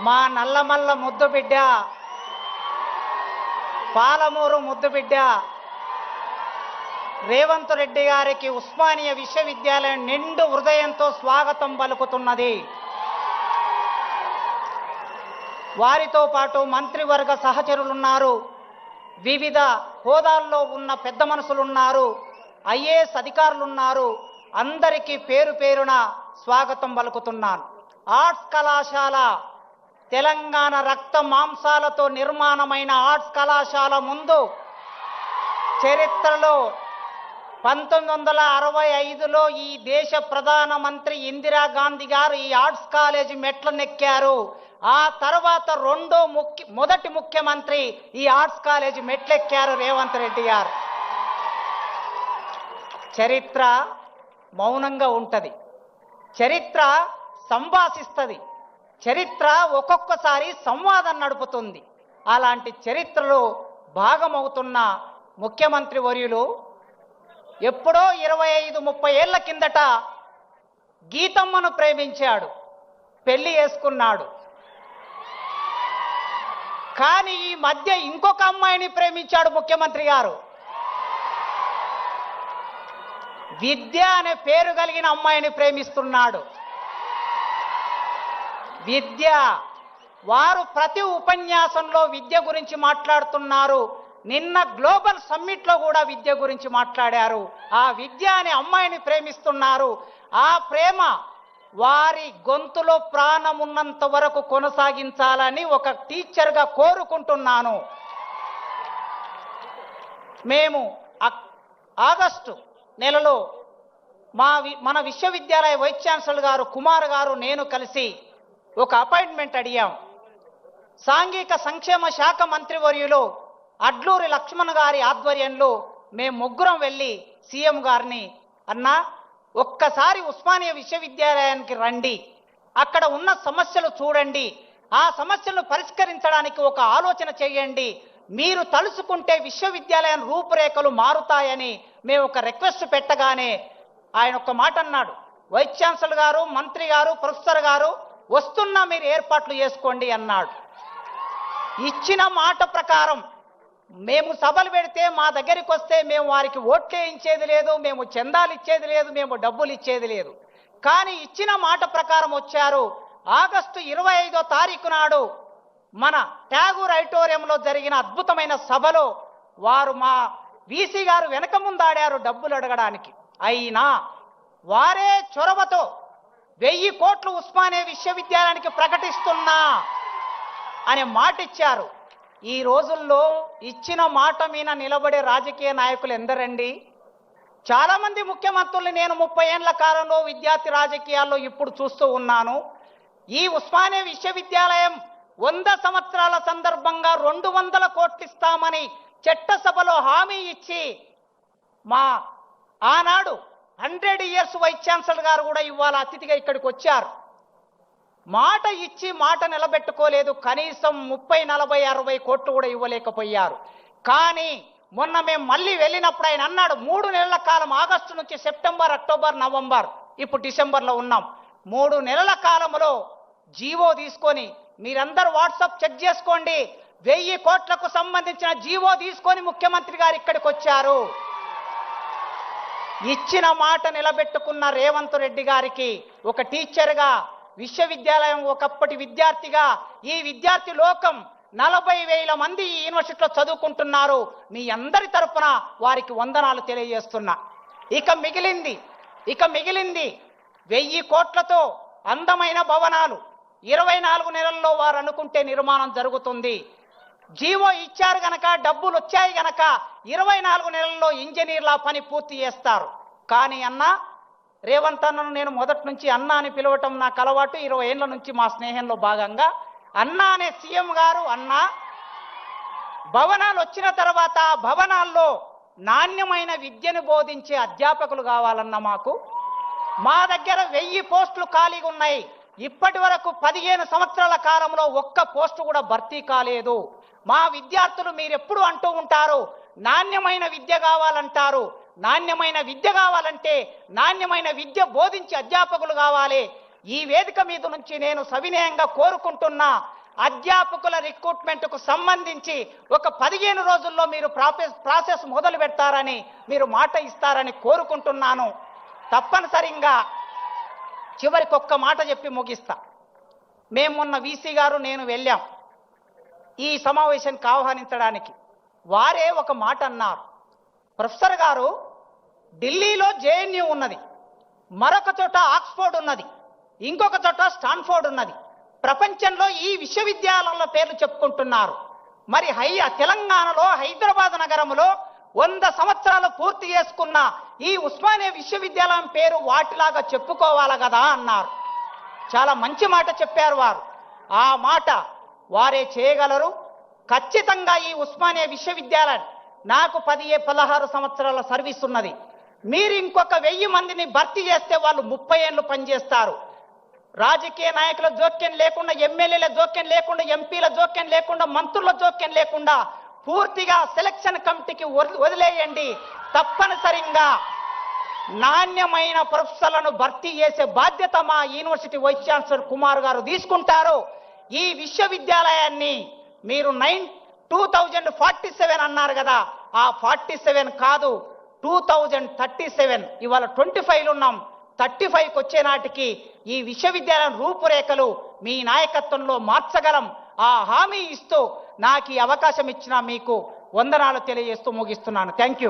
మా నల్లమల్ల ముద్దు బిడ్డ. పాలమూరు ముద్దు బిడ్డ. రేవంత్ రెడ్డి గారికి ఉస్మానియా విశ్వవిద్యాలయం నిండు హృదయంతో స్వాగతం పలుకుతున్నది. వారితో పాటు మంత్రివర్గ సహచరులున్నారు. వివిధ హోదాల్లో ఉన్న పెద్ద మనుషులున్నారు ఐఏఎస్ అధికారులున్నారు. అందరికీ పేరు పేరున స్వాగతం పలుకుతున్నాను. ఆర్ట్స్ కళాశాల తెలంగాణ రక్త మాంసాలతో నిర్మాణమైన ఆర్ట్స్ కళాశాల ముందు చరిత్రలో పంతొమ్మిది వందల అరవై ఐదులో ఈ దేశ ప్రధానమంత్రి ఇందిరాగాంధీ గారు ఈ ఆర్ట్స్ కాలేజీ మెట్ల నెక్కారు. ఆ తర్వాత రెండో ముఖ్య మొదటి ముఖ్యమంత్రి ఈ ఆర్ట్స్ కాలేజీ మెట్లెక్కారు రేవంత్ రెడ్డి గారు. చరిత్ర మౌనంగా ఉంటుంది. చరిత్ర సంభాషిస్తుంది. చరిత్ర ఒక్కొక్కసారి సంవాదం నడుపుతుంది. అలాంటి చరిత్రలో భాగమవుతున్న ముఖ్యమంత్రి వర్యులు ఎప్పుడో ఇరవై ఐదు ముప్పై ఏళ్ళ కిందట గీతమ్మను ప్రేమించాడు పెళ్ళి చేసుకున్నాడు. కానీ ఈ మధ్య ఇంకొక అమ్మాయిని ప్రేమించాడు ముఖ్యమంత్రి గారు. విద్య అనే పేరు కలిగిన అమ్మాయిని ప్రేమిస్తున్నాడు. విద్య. వారు ప్రతి ఉపన్యాసంలో విద్య గురించి మాట్లాడుతున్నారు. నిన్న గ్లోబల్ సమ్మిట్లో కూడా విద్య గురించి మాట్లాడారు. ఆ విద్య అనే అమ్మాయిని ప్రేమిస్తున్నారు. ఆ ప్రేమ వారి గొంతులో ప్రాణం ఉన్నంత వరకు కొనసాగించాలని ఒక టీచర్గా కోరుకుంటున్నాను. మేము ఆగస్టు నెలలో మా వి- మన విశ్వవిద్యాలయ వైస్ ఛాన్సలర్ గారు కుమార్ గారు నేను కలిసి ఒక అపాయింట్మెంట్ అడిగాం. సాంఘిక సంక్షేమ శాఖ మంత్రివర్యులు అడ్లూరి లక్ష్మణ్ గారి ఆధ్వర్యంలో మేము ముగ్గురం వెళ్ళి సీఎం గారిని అన్నా ఒక్కసారి ఉస్మానియా విశ్వవిద్యాలయానికి రండి. అక్కడ ఉన్న సమస్యలు చూడండి. ఆ సమస్యలను పరిష్కరించడానికి ఒక ఆలోచన చేయండి. మీరు తలుసుకుంటే విశ్వవిద్యాలయం రూపురేఖలు మారుతాయని మేము ఒక రిక్వెస్ట్ పెట్టగానే ఆయన ఒక మాట అన్నాడు. వైస్ ఛాన్సలర్ గారు మంత్రి గారు ప్రొఫెసర్ గారు వస్తున్నా మీరు ఏర్పాట్లు చేసుకోండి అన్నాడు. ఇచ్చిన మాట ప్రకారం మేము సభలు పెడితే మా దగ్గరికి వస్తే మేము వారికి ఓట్లు వేయించేది లేదు మేము చందాలు ఇచ్చేది లేదు మేము డబ్బులు ఇచ్చేది లేదు. కానీ ఇచ్చిన మాట ప్రకారం వచ్చారు. ఆగస్టు ఇరవై ఐదో తారీఖు నాడు మన ట్యాగూర్ ఐటోరియంలో జరిగిన అద్భుతమైన సభలో వారు మా వీసీ గారు వెనక ముందాడారు డబ్బులు అడగడానికి. అయినా వారే చొరవతో వెయ్యి కోట్లు ఉస్మానియా విశ్వవిద్యాలయానికి ప్రకటిస్తున్నా అనే మాట ఇచ్చారు ఈ రోజుల్లో ఇచ్చిన మాట మీద నిలబడే రాజకీయ నాయకులు ఎందరండి? చాలామంది ముఖ్యమంత్రులు నేను ముప్పై ఏళ్ళ కాలంలో విద్యార్థి రాజకీయాల్లో ఇప్పుడు చూస్తూ ఉన్నాను. ఈ ఉస్మానియా విశ్వవిద్యాలయం వంద సంవత్సరాల సందర్భంగా రెండు వందల కోట్లు ఇస్తామని చట్టసభలో హామీ ఇచ్చి మా ఆనాడు హండ్రెడ్ ఇయర్స్ వైస్ ఛాన్సలర్ గారు కూడా ఇవాళ అతిథిగా ఇక్కడికి వచ్చారు. మాట ఇచ్చి మాట నిలబెట్టుకోలేదు. కనీసం ముప్పై నలభై అరవై కోట్లు కూడా ఇవ్వలేకపోయారు. కానీ మొన్న మేము మళ్ళీ వెళ్ళినప్పుడు ఆయన అన్నాడు మూడు నెలల కాలం ఆగస్టు నుంచి సెప్టెంబర్ అక్టోబర్ నవంబర్ ఇప్పుడు డిసెంబర్లో ఉన్నాం. మూడు నెలల కాలంలో జీవో తీసుకొని మీరందరూ వాట్సాప్ చెక్ చేసుకోండి. వెయ్యి కోట్లకు సంబంధించిన జీవో తీసుకొని ముఖ్యమంత్రి గారు ఇక్కడికి వచ్చారు. ఇచ్చిన మాట నిలబెట్టుకున్న రేవంత్ రెడ్డి గారికి ఒక టీచర్గా విశ్వవిద్యాలయం ఒకప్పటి విద్యార్థిగా ఈ విద్యార్థి లోకం నలభై వేల మంది ఈ యూనివర్సిటీలో చదువుకుంటున్నారు. మీ అందరి తరఫున వారికి వందనాలు తెలియజేస్తున్నా. ఇక మిగిలింది ఇక మిగిలింది వెయ్యి కోట్లతో అందమైన భవనాలు. ఇరవై నాలుగు నెలల్లో వారు అనుకుంటే నిర్మాణం జరుగుతుంది. జీవో ఇచ్చారు గనక డబ్బులు వచ్చాయి గనక ఇరవై నాలుగు నెలల్లో ఇంజనీర్ల పని పూర్తి చేస్తారు. కానీ అన్న రేవంత్ అన్నను నేను మొదటి నుంచి అన్న అని పిలవటం నాకు అలవాటు. ఇరవై ఏళ్ళ నుంచి మా స్నేహంలో భాగంగా అన్న అనే సీఎం గారు అన్న భవనాలు వచ్చిన తర్వాత ఆ భవనాల్లో నాణ్యమైన విద్యను బోధించే అధ్యాపకులు కావాలన్న మాకు. మా దగ్గర వెయ్యి పోస్టులు ఖాళీగా ఉన్నాయి ఇప్పటి వరకు పదిహేను సంవత్సరాల కాలంలో ఒక్క పోస్టు కూడా భర్తీ కాలేదు. మా విద్యార్థులు మీరెప్పుడు అంటూ ఉంటారు నాణ్యమైన విద్య కావాలంటారు నాణ్యమైన విద్య కావాలంటే నాణ్యమైన విద్య బోధించి అధ్యాపకులు కావాలి. ఈ వేదిక మీద నుంచి నేను సవినయంగా కోరుకుంటున్నా అధ్యాపకుల రిక్రూట్మెంట్కు సంబంధించి ఒక పదిహేను రోజుల్లో మీరు ప్రాసెస్ ప్రాసెస్ మొదలు పెడతారని మీరు మాట ఇస్తారని కోరుకుంటున్నాను. తప్పనిసరిగా చివరికి ఒక్క మాట చెప్పి ముగిస్తా. మేము మొన్న వీసీ గారు నేను వెళ్ళాం. ఈ సమావేశానికి ఆహ్వానించడానికి. వారే ఒక మాట అన్నారు. ప్రొఫెసర్ గారు ఢిల్లీలో జేఎన్యూ ఉన్నది. మరొక చోట ఆక్స్ఫోర్డ్ ఉన్నది. ఇంకొక చోట స్టాన్ఫోర్డ్ ఉన్నది. ప్రపంచంలో ఈ విశ్వవిద్యాలయాల పేర్లు చెప్పుకుంటున్నారు. మరి హై తెలంగాణలో హైదరాబాద్ నగరంలో వంద సంవత్సరాలు పూర్తి చేసుకున్న ఈ ఉస్మానియా విశ్వవిద్యాలయం పేరు వాటిలాగా చెప్పుకోవాలి కదా అన్నారు. చాలా మంచి మాట చెప్పారు వారు. ఆ మాట వారే చేయగలరు. ఖచ్చితంగా ఈ ఉస్మానియా విశ్వవిద్యాలయం నాకు పది పదహారు సంవత్సరాల సర్వీస్ ఉన్నది. మీరు ఇంకొక వెయ్యి మందిని భర్తీ చేస్తే వాళ్ళు ముప్పై ఏళ్ళు పనిచేస్తారు. రాజకీయ నాయకుల జోక్యం లేకుండా ఎమ్మెల్యేల జోక్యం లేకుండా ఎంపీల జోక్యం లేకుండా మంత్రుల జోక్యం లేకుండా పూర్తిగా సెలక్షన్ కమిటీకి వదిలేయండి. తప్పనిసరిగా నాణ్యమైన ప్రొఫెసర్లను భర్తీ చేసే బాధ్యత మా యూనివర్సిటీ వైస్ ఛాన్సలర్ కుమార్ గారు తీసుకుంటారు. ఈ విశ్వవిద్యాలయాన్ని మీరు nine two thousand forty seven అన్నారు కదా ఆ ఫార్టీ సెవెన్ కాదు టూ థౌజండ్ థర్టీ సెవెన్. ఇవాళ ట్వంటీ ఫైవ్ ఉన్నాం. థర్టీ ఫైవ్కి వచ్చే నాటికి ఈ విశ్వవిద్యాలయం రూపురేఖలు మీ నాయకత్వంలో మార్చగలం. ఆ హామీ ఇస్తూ నాకు ఈ అవకాశం ఇచ్చిన మీకు వందనాలు తెలియజేస్తూ ముగిస్తున్నాను. Thank you